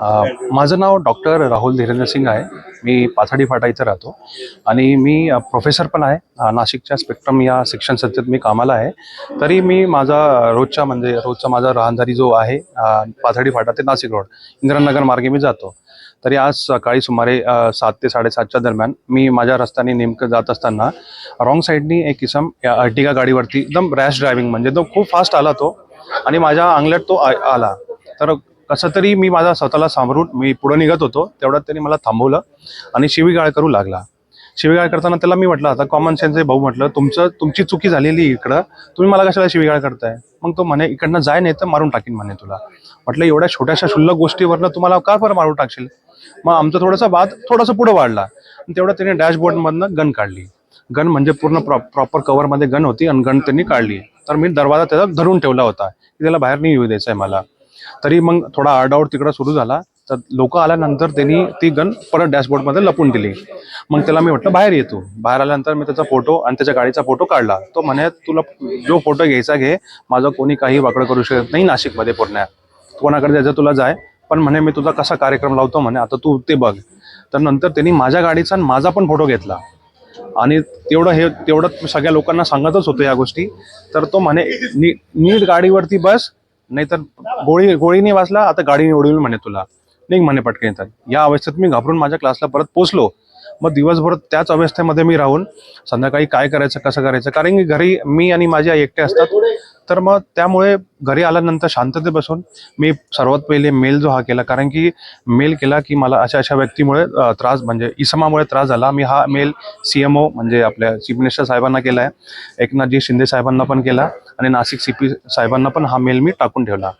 माझं नाव डॉक्टर राहुल धीरेंद्र सिंग आहे. मी पाथर्डी फाटा इथं राहतो. आणि मी प्रोफेसर पण आहे. नाशिकच्या स्पेक्ट्रम या शिक्षण संस्थेत मी कामाला आहे. तरी मी माझा रोजचा म्हणजे रोजचा माझा राहणदारी जो आहे अ, फाटा ते नाशिक रोड इंदिरानगर मार्गे मी जातो. तरी आज सकाळी सुमारे सात ते साडेसातच्या दरम्यान मी माझ्या रस्त्याने नेमकं जात असताना रॉंग साईडनी एक किसम या अर्टिगा गाडीवरती एकदम रॅश ड्रायव्हिंग म्हणजे एकदम खूप फास्ट आला तो. आणि माझ्या अंगलट तो आ- आला. तर कसं तरी मी माझा स्वतःला सांभाळून मी पुढं निघत होतो तेवढ्यात त्यांनी मला थांबवलं आणि शिवीगाळ करू लागला. शिवीगाळ करताना त्याला मी म्हटलं आता कॉमन सेन्स भाऊ म्हटलं तुमचं तुमची चुकी झालेली इकडं तुम्ही मला कशाला शिवीगाळ करताय? मग तो म्हणे इकडनं जाय नाही तर मारून टाकीन म्हणे तुला. म्हटलं एवढ्या छोट्याशा क्षुल्लक गोष्टीवरनं तुम्हाला का बरं मारून टाकशील? मग आमचा थोडासा वाद थोडासा पुढं वाढला. आणि तेवढं त्याने डॅशबोर्डमधनं गन काढली. गन म्हणजे पूर्ण प्रॉ प्रॉपर कवरमध्ये गन होती आणि गन त्यांनी काढली. तर मी दरवाजा त्याचा धरून ठेवला होता की त्याला बाहेर नाही येऊ द्यायचं आहे मला. तरी मग थोडा आरडाओरड तिकडं सुरू झाला. तर लोक आल्यानंतर त्यांनी ती गन परत डॅशबोर्डमध्ये लपून दिली. मग त्याला मी म्हटलं बाहेर येतो बाहेर आल्यानंतर मी त्याचा फोटो आणि त्याच्या गाडीचा फोटो काढला. तो म्हणे तुला जो फोटो घ्यायचा घे. माझं कोणी काही वाकडं करू शकत नाही नाशिकमध्ये पुण्यात कोणाकडे जायचं तुला जाय. पण म्हणे मी तुझा कसा कार्यक्रम लावतो म्हणे आता तू ते बघ. तर नंतर त्यांनी माझ्या गाडीचा आणि माझा पण फोटो घेतला. आणि तेवढं हे तेवढं सगळ्या लोकांना सांगतच होतो या गोष्टी. तर तो म्हणे नी नीट गाडीवरती बस. नाहीतर गोळी गोळीने वाचला आता गाडीने उडवली म्हणे तुला. निघ म्हणे पटकन तर या अवस्थेत मी घाबरून माझ्या क्लासला परत पोचलो. मग दिवसभर त्याच अवस्थेमध्ये मी राहून संध्याकाळी काय करायचं कसं करायचं? कारण की घरी मी आणि माझी आई एकटे असतात. तर मग त्यामुळे घरी आल्यानंतर शांतते बसून मी सर्वात पहिले मेल जो हा केला कारण की मेल केला की मला अशा अशा व्यक्तीमुळे त्रास म्हणजे इसमामुळे त्रास झाला. मी हा मेल सी एम ओ म्हणजे आपल्या चीफ मिनिस्टर साहेबांना केला आहे. एकनाथजी शिंदे साहेबांना पण केला आणि नाशिक सी पी साहेबांना पण हा मेल मी टाकून ठेवला.